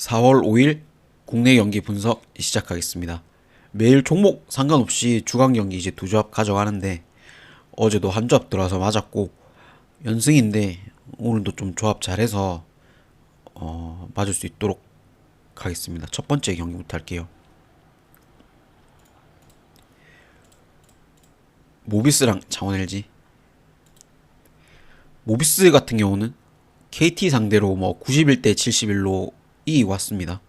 4월 5일 국내 경기 분석 시작하겠습니다. 매일 종목 상관없이 주간 경기 이제 두 조합 가져가는데 어제도 한 조합 들어와서 맞았고 연승인데 오늘도 좀 조합 잘해서 어, 맞을 수 있도록 하겠습니다. 첫 번째 경기부터 할게요. 모비스랑 창원 LG 모비스 같은 경우는 KT 상대로 뭐 91대 71로 이기고 왔습니다.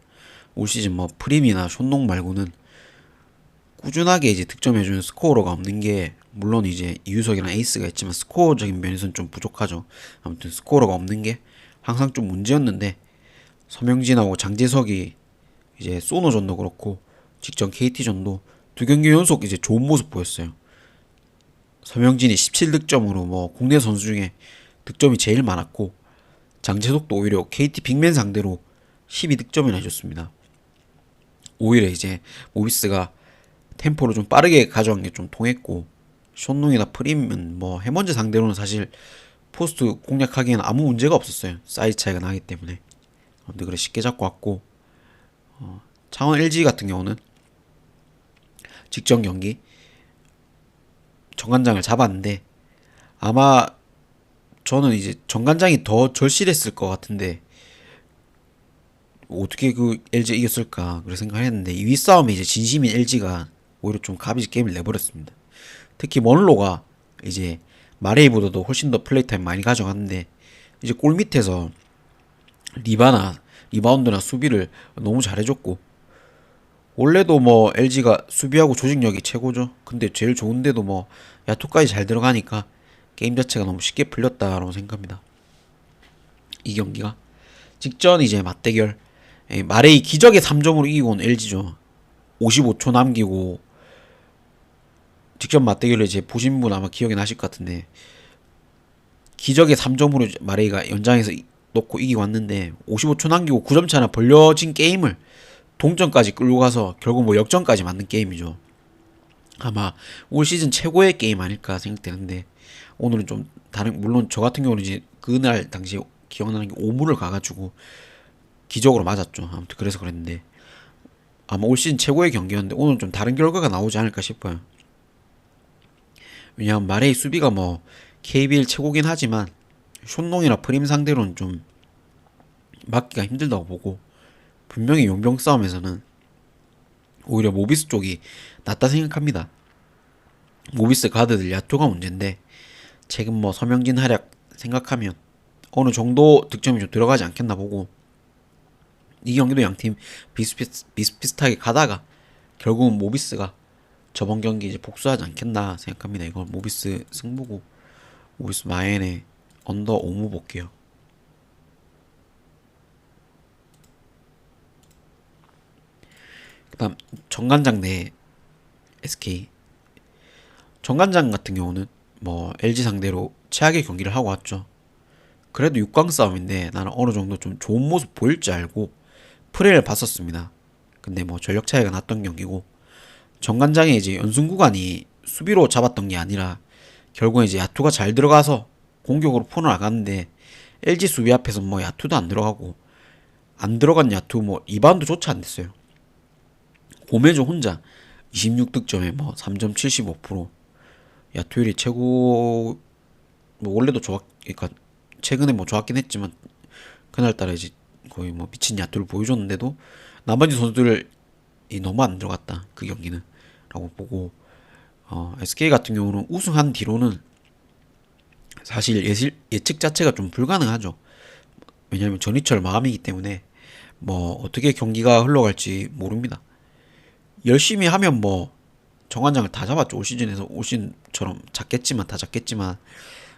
올 시즌 뭐 프림이나 쇼농 말고는 꾸준하게 이제 득점해주는 스코어러가 없는 게 물론 이제 이유석이랑 에이스가 있지만 스코어적인 면에서는 좀 부족하죠. 아무튼 스코어러가 없는 게 항상 좀 문제였는데 서명진하고 장재석이 이제 소노전도 그렇고 직전 KT전도 두 경기 연속 이제 좋은 모습 보였어요. 서명진이 17득점으로 뭐 국내 선수 중에 득점이 제일 많았고 장재석도 오히려 KT 빅맨 상대로 12득점이나 해줬습니다. 오히려 이제 모비스가 템포를 좀 빠르게 가져간 게 좀 통했고 쇼농이나 프림은 뭐 해먼즈 상대로는 사실 포스트 공략하기에는 아무 문제가 없었어요. 사이즈 차이가 나기 때문에. 아무튼 그래 쉽게 잡고 왔고 어, 창원 LG 같은 경우는 직전 경기 정관장을 잡았는데 아마 저는 이제 정관장이 더 절실했을 것 같은데 어떻게 그 LG 이겼을까 그런 생각을 했는데 2위 싸움에 이제 진심인 LG가 오히려 좀 가비지 게임을 내버렸습니다. 특히 먼로가 이제 마레이보다도 훨씬 더 플레이 타임 많이 가져갔는데 이제 골 밑에서 리바나 리바운드나 수비를 너무 잘해줬고 원래도 뭐 LG가 수비하고 조직력이 최고죠. 근데 제일 좋은데도 뭐 야투까지 잘 들어가니까 게임 자체가 너무 쉽게 풀렸다라고 생각합니다. 이 경기가 직전 이제 맞대결 에, 마레이 기적의 3점으로 이기고 온 LG죠. 55초 남기고 직전 맞대결을 이제 보신 분 아마 기억이 나실 것 같은데 기적의 3점으로 마레이가 연장에서 이- 놓고 이기고 왔는데 55초 남기고 9점 차나 벌려진 게임을 동점까지 끌고 가서 결국 뭐 역전까지 만든 게임이죠. 아마 올 시즌 최고의 게임 아닐까 생각되는데 오늘은 좀 다른 물론 저 같은 경우는 이제 그날 당시에 기억나는 게 오물을 가가지고 기적으로 맞았죠. 아무튼 그래서 그랬는데 아마 올 시즌 최고의 경기였는데 오늘 좀 다른 결과가 나오지 않을까 싶어요. 왜냐하면 마레이 수비가 뭐 KBL 최고긴 하지만 쇼농이나 프림 상대로는 좀 막기가 힘들다고 보고 분명히 용병 싸움에서는 오히려 모비스 쪽이 낫다 생각합니다. 모비스 가드들 야투가 문제인데 최근 뭐 서명진 활약 생각하면 어느 정도 득점이 좀 들어가지 않겠나 보고 이 경기도 양팀 비슷비슷, 비슷비슷하게 가다가 결국은 모비스가 저번 경기 이제 복수하지 않겠나 생각합니다. 이건 모비스 승부고 모비스 마엔의 언더 오무 볼게요. 그다음 정관장 내 SK 정관장 같은 경우는 뭐 LG 상대로 최악의 경기를 하고 왔죠. 그래도 6강 싸움인데 나는 어느 정도 좀 좋은 모습 보일 줄 알고 프레를 봤었습니다. 근데 뭐 전력 차이가 났던 경기고 정관장의 이제 연승 구간이 수비로 잡았던 게 아니라 결국에 이제 야투가 잘 들어가서 공격으로 풀어 나갔는데 LG 수비 앞에서 뭐 야투도 안 들어가고 안 들어간 야투 뭐 리바운드조차 안 됐어요. 고메조 혼자 26득점에 뭐 3.75% 야투율이 최고 뭐 원래도 좋았 그러니까 최근에 뭐 좋았긴 했지만 그날따라 이제 거의 뭐 미친 야투를 보여줬는데도 나머지 선수들 이 너무 안 들어갔다 그 경기는 라고 보고 어, SK 같은 경우는 우승한 뒤로는 사실 예실, 예측 자체가 좀 불가능하죠. 왜냐하면 전희철 마음이기 때문에 뭐 어떻게 경기가 흘러갈지 모릅니다. 열심히 하면 뭐 정관장을 다 잡았죠. 올 시즌에서 올 시즌처럼 잡겠지만 다 잡겠지만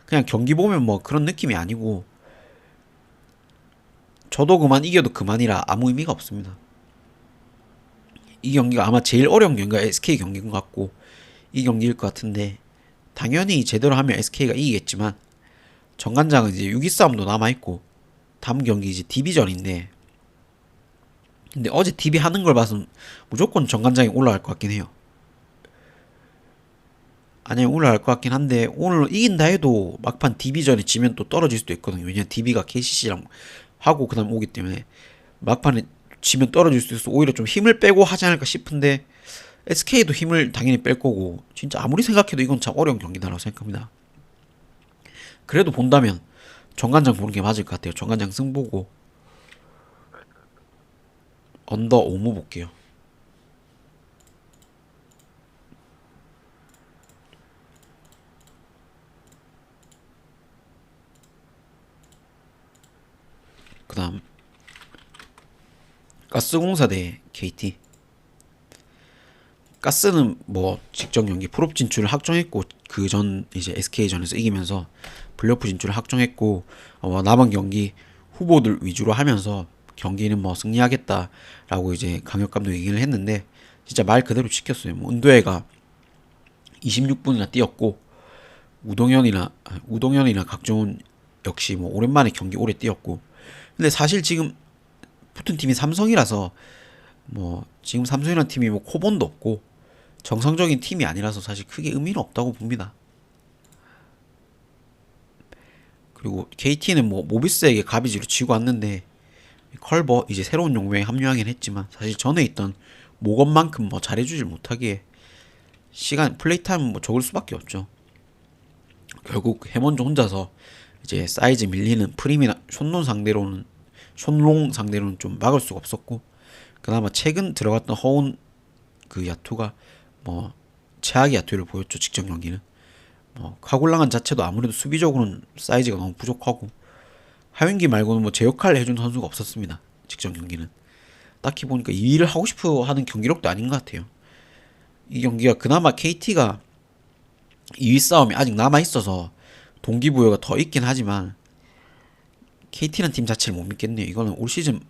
그냥 경기 보면 뭐 그런 느낌이 아니고 저도 그만 이겨도 그만이라 아무 의미가 없습니다. 이 경기가 아마 제일 어려운 경기가 SK 경기인 것 같고 이 경기일 것 같은데 당연히 제대로 하면 SK가 이기겠지만 정관장은 이제 6위 싸움도 남아있고 다음 경기 이제 DB전인데 근데 어제 DB 하는 걸 봐서 무조건 정관장이 올라갈 것 같긴 해요. 아니 올라갈 것 같긴 한데 오늘 이긴다 해도 막판 DB전에 지면 또 떨어질 수도 있거든요. 왜냐면 DB가 KCC랑 하고 그다음 오기 때문에 막판에 지면 떨어질 수 있어서 오히려 좀 힘을 빼고 하지 않을까 싶은데 SK도 힘을 당연히 뺄 거고 진짜 아무리 생각해도 이건 참 어려운 경기다라고 생각합니다. 그래도 본다면 정관장 보는 게 맞을 것 같아요. 정관장 승 보고 언더 오무 볼게요. 그다음 가스공사 대 KT. 가스는 뭐 직전 경기 풀업 진출을 확정했고 그 전 이제 SK전에서 이기면서 플레이오프 진출을 확정했고 어, 남은 경기 후보들 위주로 하면서 경기는 뭐 승리하겠다라고 이제 강혁 감독 얘기를 했는데 진짜 말 그대로 지켰어요. 뭐 은도혜가 26분이나 뛰었고 우동현이나 아, 우동현이나 각종은 역시 뭐 오랜만에 경기 오래 뛰었고 근데 사실 지금 붙은 팀이 삼성이라서 뭐 지금 삼성이라는 팀이 뭐 코본도 없고 정상적인 팀이 아니라서 사실 크게 의미는 없다고 봅니다. 그리고 KT는 뭐 모비스에게 가비지로 치고 왔는데 컬버 이제 새로운 용병에 합류하긴 했지만 사실 전에 있던 모건만큼 뭐 잘해주질 못하기에 시간 플레이 타임 뭐 적을 수밖에 없죠. 결국 해먼조 혼자서 이제 사이즈 밀리는 프림이나 숏론 상대로는 숏롱 상대로는 좀 막을 수가 없었고 그나마 최근 들어갔던 허운 그 야투가 뭐 최악의 야투를 보였죠 직전 경기는. 뭐 카골랑한 자체도 아무래도 수비적으로는 사이즈가 너무 부족하고 하윤기 말고는 뭐 제 역할을 해준 선수가 없었습니다 직전 경기는. 딱히 보니까 이 일을 하고 싶어 하는 경기력도 아닌 것 같아요. 이 경기가 그나마 KT가 2위 싸움이 아직 남아 있어서 동기부여가 더 있긴 하지만 KT는 팀 자체를 못 믿겠네요. 이거는 올 시즌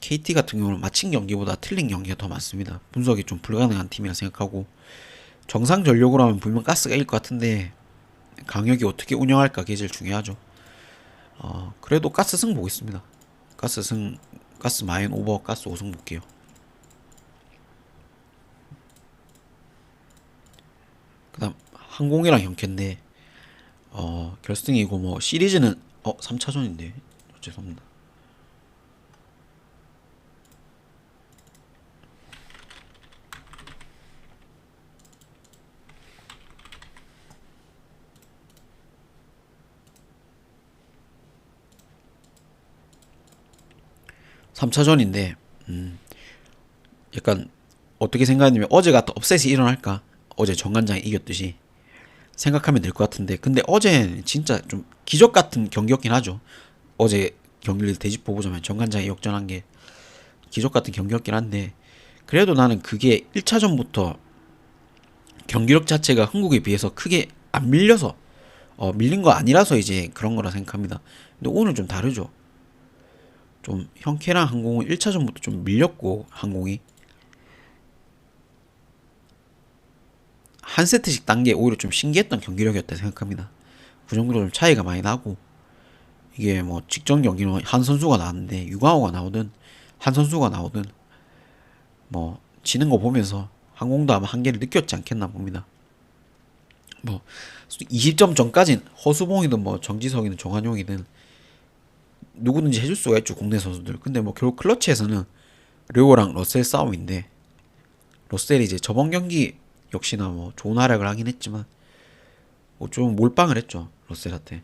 KT 같은 경우는 마친 경기보다 틀린 경기가 더 많습니다. 분석이 좀 불가능한 팀이라 생각하고 정상 전력으로 하면 분명 가스가 일 것 같은데 강력이 어떻게 운영할까 그게 제일 중요하죠. 어, 그래도 가스 승 보겠습니다. 가스 승, 가스 마인 오버, 가스 5승 볼게요. 그 다음 항공이랑 형캔데 어 결승이고 뭐 시리즈는 어 3차전인데 죄송합니다. 삼차전인데 음, 약간 어떻게 생각하냐면 어제 같은 업셋이 일어날까? 어제 정관장이 이겼듯이 생각하면 될 것 같은데 근데 어제 진짜 좀 기적 같은 경기였긴 하죠. 어제 경기를 되짚어 보자면 정관장이 역전한 게 기적 같은 경기였긴 한데 그래도 나는 그게 1차전부터 경기력 자체가 한국에 비해서 크게 안 밀려서 어, 밀린 거 아니라서 이제 그런 거라 생각합니다. 근데 오늘 좀 다르죠. 좀 형케랑 항공은 1차전부터 좀 밀렸고 항공이 한 세트씩 딴 게 오히려 좀 신기했던 경기력이었다 생각합니다. 그 정도로 좀 차이가 많이 나고 이게 뭐 직전 경기는 한 선수가 나왔는데 유광호가 나오든 한 선수가 나오든 뭐 지는 거 보면서 항공도 아마 한계를 느꼈지 않겠나 봅니다. 뭐 20점 전까진 허수봉이든 뭐 정지석이든 정한용이든 누구든지 해줄 수가 있죠 국내 선수들. 근데 뭐 결국 클러치에서는 르오랑 러셀 싸움인데 러셀이 이제 저번 경기 역시나 뭐 좋은 활약을 하긴 했지만 뭐 좀 몰빵을 했죠 러셀한테.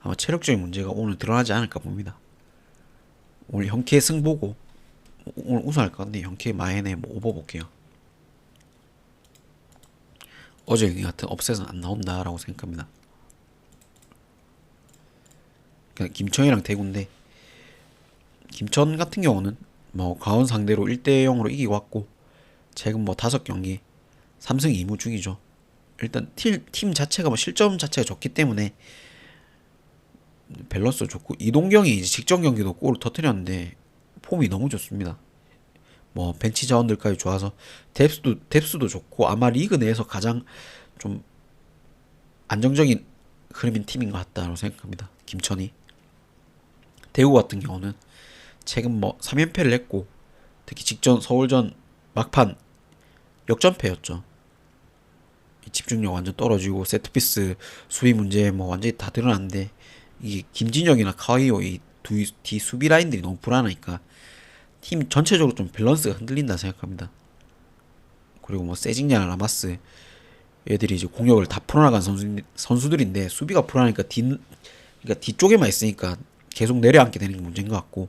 아마 체력적인 문제가 오늘 드러나지 않을까 봅니다. 오늘 형케 승보고 오늘 우승할 것 같네. 형케 마엔에 뭐 오버 볼게요. 어제 경기 같은 업셋은 안 나온다라고 생각합니다. 그냥 김천이랑 대구인데 김천 같은 경우는 뭐 가온 상대로 1대 0으로 이기고 왔고 최근 뭐 다섯 경기 3승 2무 중이죠. 일단 팀, 팀 자체가 뭐 실점 자체가 좋기 때문에 밸런스 좋고 이동경이 이제 직전 경기도 골을 터뜨렸는데 폼이 너무 좋습니다. 뭐 벤치 자원들까지 좋아서 뎁스도 뎁스도 좋고 아마 리그 내에서 가장 좀 안정적인 흐름인 팀인 것 같다고 생각합니다. 김천이 대구 같은 경우는 최근 뭐 3연패를 했고 특히 직전 서울전 막판 역전패였죠. 집중력 완전 떨어지고 세트피스 수비 문제 뭐 완전히 다 드러났는데 이게 김진영이나 카이오 이 뒤, 뒤 수비 라인들이 너무 불안하니까 팀 전체적으로 좀 밸런스가 흔들린다 생각합니다. 그리고 뭐 세징야나 라마스 얘들이 이제 공격을 다 풀어나간 선수, 선수들인데 수비가 불안하니까 뒤 그러니까 뒤쪽에만 있으니까 계속 내려앉게 되는 게 문제인 것 같고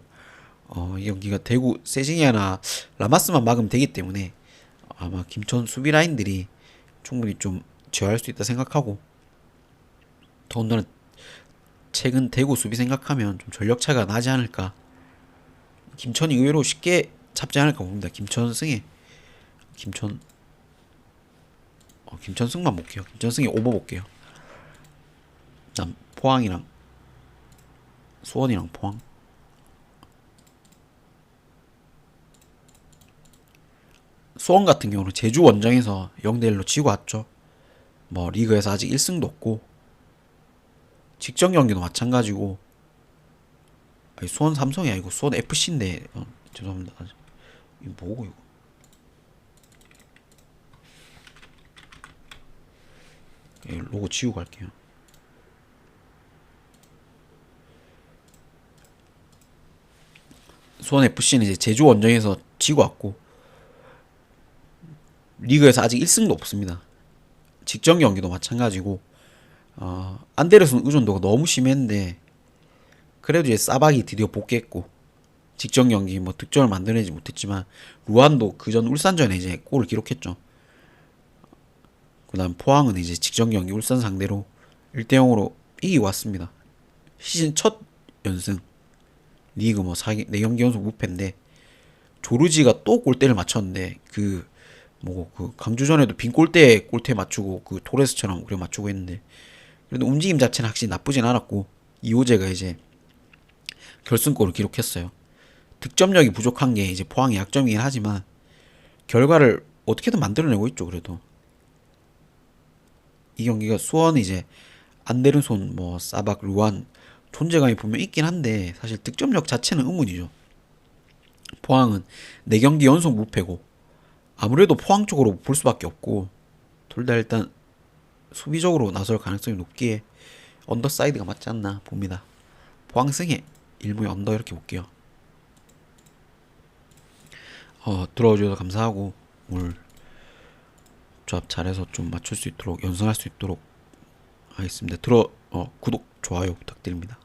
어, 이 경기가 대구 세징야나 라마스만 막으면 되기 때문에 아마 김천 수비 라인들이 충분히 좀 제어할 수 있다 생각하고 더군다나 최근 대구 수비 생각하면 좀 전력 차가 나지 않을까. 김천이 의외로 쉽게 잡지 않을까 봅니다. 김천 승에. 김천. 어, 김천 승만 볼게요. 김천 승에 오버 볼게요. 난 포항이랑 수원이랑 포항 수원 같은 경우는 제주 원정에서 0대1로 지고 왔죠. 뭐 리그에서 아직 1승도 없고 직전 경기도 마찬가지고 아니 수원 삼성이 아니고 수원 FC인데 어, 죄송합니다. 이거 뭐고 이거? 예, 로고 지우고 갈게요. 수원 FC는 이제 제주 원정에서 지고 왔고 리그에서 아직 1승도 없습니다. 직전 경기도 마찬가지고 어, 안데르슨 의존도가 너무 심했는데 그래도 이제 사박이 드디어 복귀했고 직전 경기 뭐 득점을 만들어내지 못했지만 루안도 그 전 울산전에 이제 골을 기록했죠. 그다음 포항은 이제 직전 경기 울산 상대로 1대 0으로 이기고 왔습니다. 시즌 첫 연승 리그 뭐 4개, 4경기 연속 무패인데 조르지가 또 골대를 맞췄는데 그 뭐 그 강주전에도 빈 골대 골대 맞추고 그 토레스처럼 그래 맞추고 했는데 그래도 움직임 자체는 확실히 나쁘진 않았고 이호재가 이제 결승골을 기록했어요. 득점력이 부족한 게 이제 포항의 약점이긴 하지만 결과를 어떻게든 만들어내고 있죠 그래도 이 경기가 수원 이제 안데르손 뭐 사박 루안 존재감이 분명 있긴 한데 사실 득점력 자체는 의문이죠. 포항은 4경기 연속 무패고 아무래도 포항 쪽으로 볼 수밖에 없고 둘 다 일단 수비적으로 나설 가능성이 높기에 언더 사이드가 맞지 않나 봅니다. 포항 승에 일부의 언더 이렇게 볼게요. 어, 들어와 주셔서 감사하고 오늘 조합 잘해서 좀 맞출 수 있도록 연습할 수 있도록 하겠습니다. 들어 어, 구독 좋아요 부탁드립니다.